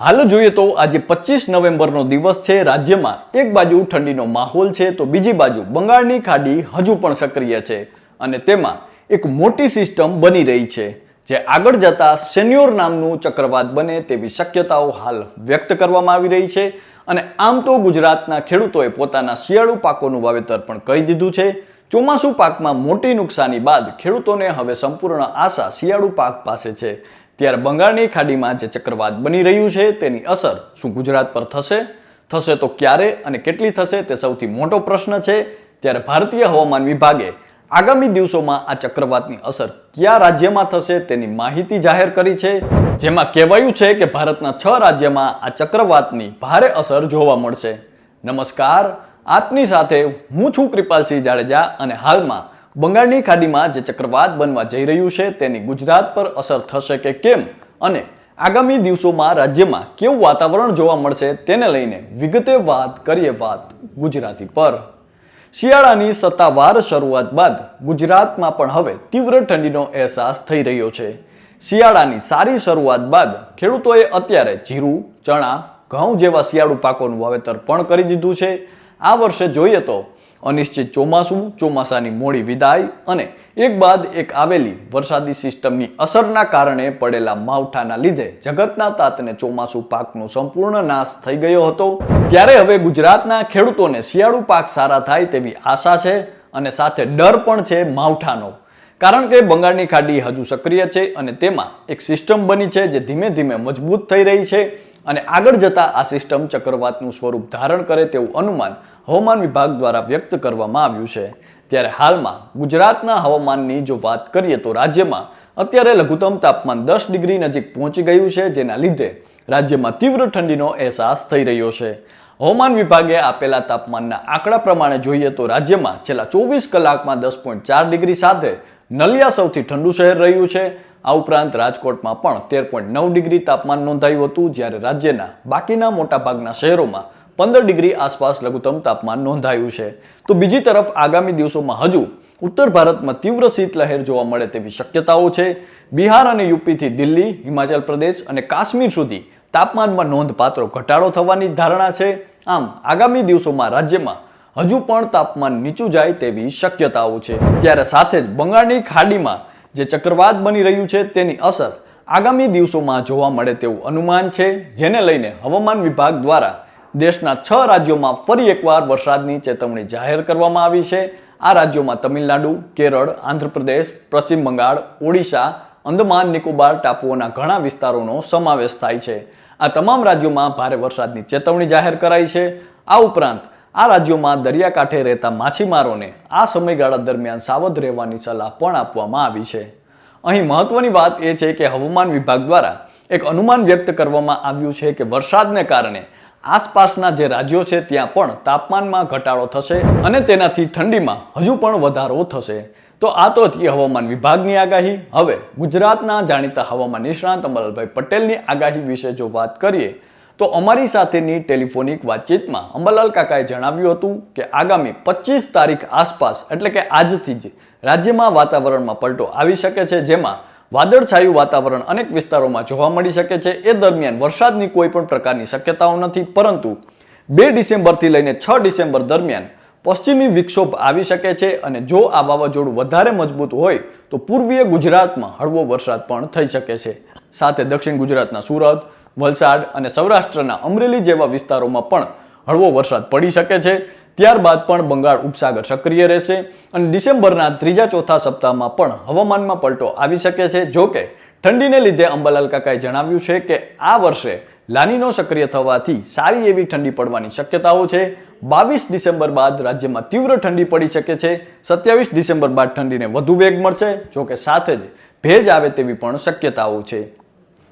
હાલ જોઈએ તો આજે પચીસ નવેમ્બરનો દિવસ છે, રાજ્યમાં એક બાજુ ઠંડીનો માહોલ છે, તો બીજી બાજુ બંગાળની ખાડી હજુ પણ સક્રિય છે અને તેમાં એક મોટી સિસ્ટમ બની રહી છે, જે આગળ જતા સેન્યોર નામનું ચક્રવાત બને તેવી શક્યતાઓ હાલ વ્યક્ત કરવામાં આવી રહી છે અને આમ તો ગુજરાતના ખેડૂતોએ પોતાના શિયાળુ પાકોનું વાવેતર પણ કરી દીધું છે. ચોમાસુ પાકમાં મોટી નુકસાની બાદ ખેડૂતોને હવે સંપૂર્ણ આશા શિયાળુ પાક પાસે છે ત્યારે બંગાળની ખાડીમાં જે ચક્રવાત બની રહ્યું છે, તેની અસર શું ગુજરાત પર થશે? થશે તો ક્યારે અને કેટલી થશે તે સૌથી મોટો પ્રશ્ન છે. ત્યારે ભારતીય હવામાન વિભાગે આગામી દિવસોમાં આ ચક્રવાતની અસર કયા રાજ્યમાં થશે તેની માહિતી જાહેર કરી છે. જેમાં કહેવાયું છે કે ભારતના છ રાજ્યમાં આ ચક્રવાતની ભારે અસર જોવા મળશે. નમસ્કાર, આપની સાથે હું છું કૃપાલસિંહ જાડેજા અને હાલમાં બંગાળની ખાડીમાં જે ચક્રવાત બનવા જઈ રહ્યું છે તેની ગુજરાત પર અસર થશે કે કેમ? અને આગામી દિવસોમાં રાજ્યમાં કેવું વાતાવરણ જોવા મળશે તેને લઈને વિગતે વાત કરીએ વાત ગુજરાતી પર. શિયાળાની સત્તાવાર શરૂઆત બાદ ગુજરાતમાં પણ હવે તીવ્ર ઠંડીનો અહેસાસ થઈ રહ્યો છે. શિયાળાની સારી શરૂઆત બાદ ખેડૂતોએ અત્યારે જીરું, ચણા, ઘઉં જેવા શિયાળુ પાકોનું વાવેતર પણ કરી દીધું છે. આ વર્ષે જોઈએ તો અનિશ્ચિત ચોમાસું, ચોમાસાની મોડી વિદાય અને એક બાદ એક આવેલી વરસાદી સિસ્ટમની અસરના કારણે પડેલા માવઠાના લીધે જગતના તાતને ચોમાસુ પાકનો સંપૂર્ણ નાશ થઈ ગયો હતો. ત્યારે હવે ગુજરાતના ખેડૂતોને શિયાળુ પાક સારા થાય તેવી આશા છે અને સાથે ડર પણ છે માવઠાનો. કારણ કે બંગાળની ખાડી હજુ સક્રિય છે અને તેમાં એક સિસ્ટમ બની છે જે ધીમે ધીમે મજબૂત થઈ રહી છે અને આગળ જતા આ સિસ્ટમ ચક્રવાતનું સ્વરૂપ ધારણ કરે તેવું અનુમાન હવામાન વિભાગ દ્વારા વ્યક્ત કરવામાં આવ્યું છે. ત્યારે હાલમાં ગુજરાતના હવામાનની જો વાત કરીએ તો રાજ્યમાં અત્યારે લઘુત્તમ તાપમાન દસ ડિગ્રી નજીક પહોંચી ગયું છે, જેના લીધે રાજ્યમાં તીવ્ર ઠંડીનો અહેસાસ થઈ રહ્યો છે. હવામાન વિભાગે આપેલા તાપમાનના આંકડા પ્રમાણે જોઈએ તો રાજ્યમાં છેલ્લા ચોવીસ કલાકમાં દસ પોઈન્ટ ચાર ડિગ્રી સાથે નલિયા સૌથી ઠંડુ શહેર રહ્યું છે. આ ઉપરાંત રાજકોટમાં પણ તેર પોઈન્ટ નવ ડિગ્રી તાપમાન નોંધાયું હતું, જ્યારે રાજ્યના બાકીના મોટાભાગના શહેરોમાં પંદર ડિગ્રી આસપાસ લઘુત્તમ તાપમાન નોંધાયું છે. તો બીજી તરફ આગામી દિવસોમાં હજુ ઉત્તર ભારતમાં તીવ્ર શીતલહેર જોવા મળે તેવી શક્યતાઓ છે. બિહાર અને યુપીથી દિલ્હી, હિમાચલ પ્રદેશ અને કાશ્મીર સુધી તાપમાનમાં નોંધપાત્ર ઘટાડો થવાની ધારણા છે. આમ, આગામી દિવસોમાં રાજ્યમાં હજુ પણ તાપમાન નીચું જાય તેવી શક્યતાઓ છે. ત્યારે સાથે જ બંગાળની ખાડીમાં જે ચક્રવાત બની રહ્યું છે તેની અસર આગામી દિવસોમાં જોવા મળે તેવું અનુમાન છે, જેને લઈને હવામાન વિભાગ દ્વારા દેશના છ રાજ્યોમાં ફરી એકવાર વરસાદની ચેતવણી જાહેર કરવામાં આવી છે. આ રાજ્યોમાં તમિલનાડુ, કેરળ, આંધ્રપ્રદેશ, પશ્ચિમ બંગાળ, ઓડિશા, અંદમાન, નિકોબાર, ટાપુઓના ઘણા વિસ્તારોનો સમાવેશ થાય છે. આ તમામ રાજ્યોમાં ભારે વરસાદની ચેતવણી જાહેર કરાઈ છે. આ ઉપરાંત, આ રાજ્યોમાં દરિયાકાંઠે રહેતા માછીમારોને આ સમયગાળા દરમિયાન સાવધ રહેવાની સલાહ પણ આપવામાં આવી છે. અહીં મહત્વની વાત એ છે કે હવામાન વિભાગ દ્વારા એક અનુમાન વ્યક્ત કરવામાં આવ્યું છે કે વરસાદને કારણે આસપાસના જે રાજ્યો છે, ત્યાં પણ તાપમાનમાં ઘટાડો થશે અને તેનાથી ઠંડીમાં હજુ પણ વધારો થશે. તો આ તો હતી હવામાન વિભાગની આગાહી. હવે ગુજરાતના જાણીતા હવામાન નિષ્ણાંત અમલભાઈ પટેલની આગાહી વિશે જો વાત કરીએ, તો અમારી સાથેની ટેલિફોનિક વાતચીતમાં અંબાલાલ કાકાએ જણાવ્યું હતું કે આગામી પચીસ તારીખ આસપાસ, એટલે કે આજથી જ, રાજ્યમાં વાતાવરણમાં પલટો આવી શકે છે, જેમાં વાદળછાયું વાતાવરણ અનેક વિસ્તારોમાં જોવા મળી શકે છે. એ દરમિયાન વરસાદની કોઈ પણ પ્રકારની શક્યતાઓ નથી, પરંતુ બે ડિસેમ્બરથી લઈને છ ડિસેમ્બર દરમિયાન પશ્ચિમી વિક્ષોભ આવી શકે છે અને જો આ વાવાઝોડું વધારે મજબૂત હોય, તો પૂર્વીય ગુજરાતમાં હળવો વરસાદ પણ થઈ શકે છે. સાથે દક્ષિણ ગુજરાતના સુરત, વલસાડ અને સૌરાષ્ટ્રના અમરેલી જેવા વિસ્તારોમાં પણ હળવો વરસાદ પડી શકે છે. ત્યારબાદ પણ બંગાળ ઉપસાગર સક્રિય રહેશે અને ડિસેમ્બરના ત્રીજા ચોથા સપ્તાહમાં પણ હવામાનમાં પલટો આવી શકે છે. જો કે ઠંડીને લીધે અંબાલાલ કાકાએ જણાવ્યું છે કે આ વર્ષે લાનીનો સક્રિય થવાથી સારી એવી ઠંડી પડવાની શક્યતાઓ છે. બાવીસ ડિસેમ્બર બાદ રાજ્યમાં તીવ્ર ઠંડી પડી શકે છે. સત્યાવીસ ડિસેમ્બર બાદ ઠંડીને વધુ વેગ મળશે, જો કે સાથે જ ભેજ આવે તેવી પણ શક્યતાઓ છે.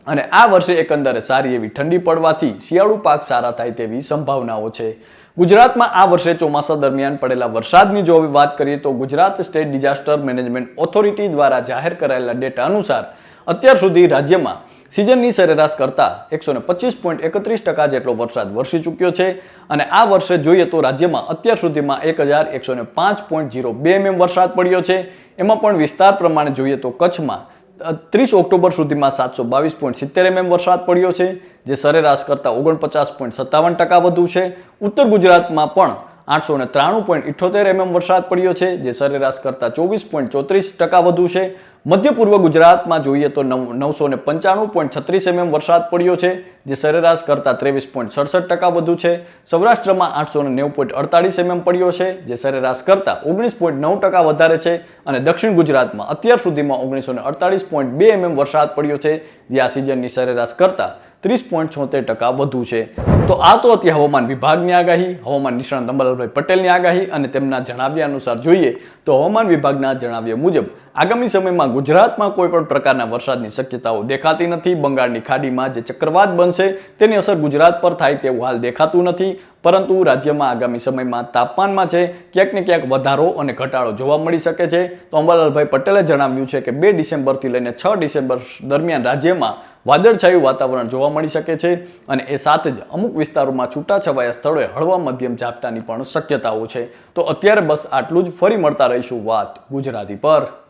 અને આ વર્ષે એકંદરે સારી એવી ઠંડી પડવાથી શિયાળુ પાક સારા થાય તેવી સંભાવનાઓ છે. ગુજરાતમાં આ વર્ષે ચોમાસા દરમિયાન પડેલા વરસાદની જો હવે વાત કરીએ તો Gujarat state disaster management authority દ્વારા જાહેર કરાયેલા ડેટા અનુસાર અત્યાર સુધી રાજ્યમાં સિઝનની સરેરાશ કરતાં એકસો ને પચીસ પોઈન્ટ એકત્રીસ ટકા જેટલો વરસાદ વરસી ચૂક્યો છે અને આ વર્ષે જોઈએ તો રાજ્યમાં અત્યાર સુધીમાં એક હજાર એકસો ને પાંચ પોઈન્ટ જીરો બે એમએમ વરસાદ પડ્યો છે. એમાં પણ વિસ્તાર પ્રમાણે જોઈએ તો કચ્છમાં ત્રીસ ઓક્ટોબર સુધીમાં સાતસો બાવીસ પોઈન્ટ સિત્તેર એમએમ વરસાદ પડ્યો છે, જે સરેરાશ કરતાં ઓગણપચાસ પોઈન્ટ સત્તાવન ટકા વધુ છે. ઉત્તર ગુજરાતમાં પણ આઠસો ને ત્રાણું પોઈન્ટ ઇઠ્યોતેર એમએમ વરસાદ પડ્યો છે, જે સરેરાશ કરતાં ચોવીસ પોઈન્ટ ચોત્રીસ ટકા વધુ છે. મધ્ય પૂર્વ ગુજરાતમાં જોઈએ તો નવ, નવસો ને પંચાણું પોઈન્ટ છત્રીસ એમએમ વરસાદ પડ્યો છે, જે સરેરાશ કરતાં ત્રેવીસ પોઈન્ટ સડસઠ ટકા વધુ છે. સૌરાષ્ટ્રમાં આઠસો ને નેવું પોઈન્ટ અડતાલીસ એમએમ પડ્યો છે, જે સરેરાશ કરતાં ઓગણીસ પોઈન્ટ નવ ટકા વધારે છે અને દક્ષિણ ગુજરાતમાં અત્યાર સુધીમાં ઓગણીસો ને અડતાલીસ પોઈન્ટ બે એમએમ વરસાદ પડ્યો છે, જે આ સિઝનની સરેરાશ કરતાં ત્રીસ પોઈન્ટ છોતેર ટકા વધુ છે. તો આ તો હતી હવામાન વિભાગની આગાહી, હવામાન નિષ્ણાંત અંબાલાલભાઈ પટેલની આગાહી અને તેમના જણાવ્યા અનુસાર જોઈએ તો હવામાન વિભાગના જણાવ્યા મુજબ આગામી સમયમાં ગુજરાતમાં કોઈ પણ પ્રકારના વરસાદની શક્યતાઓ દેખાતી નથી. બંગાળની ખાડીમાં જે ચક્રવાત બનશે તેની અસર ગુજરાત પર થાય તેવું હાલ દેખાતું નથી. પરંતુ રાજ્યમાં આગામી સમયમાં તાપમાનમાં છે, ક્યાંક ને ક્યાંક વધારો અને ઘટાડો જોવા મળી શકે છે. તો અંબાલાલભાઈ પટેલે જણાવ્યું છે કે બે ડિસેમ્બરથી લઈને છ ડિસેમ્બર દરમિયાન રાજ્યમાં વાદળછાયું વાતાવરણ જોવા મળી શકે છે અને એ સાથે જ અમુક વિસ્તારોમાં છૂટાછવાયા સ્થળોએ હળવા મધ્યમ ઝાપટાની પણ શક્યતાઓ છે. તો અત્યારે બસ આટલું જ. ફરી મળતા રહીશું વાત ગુજરાતી પર.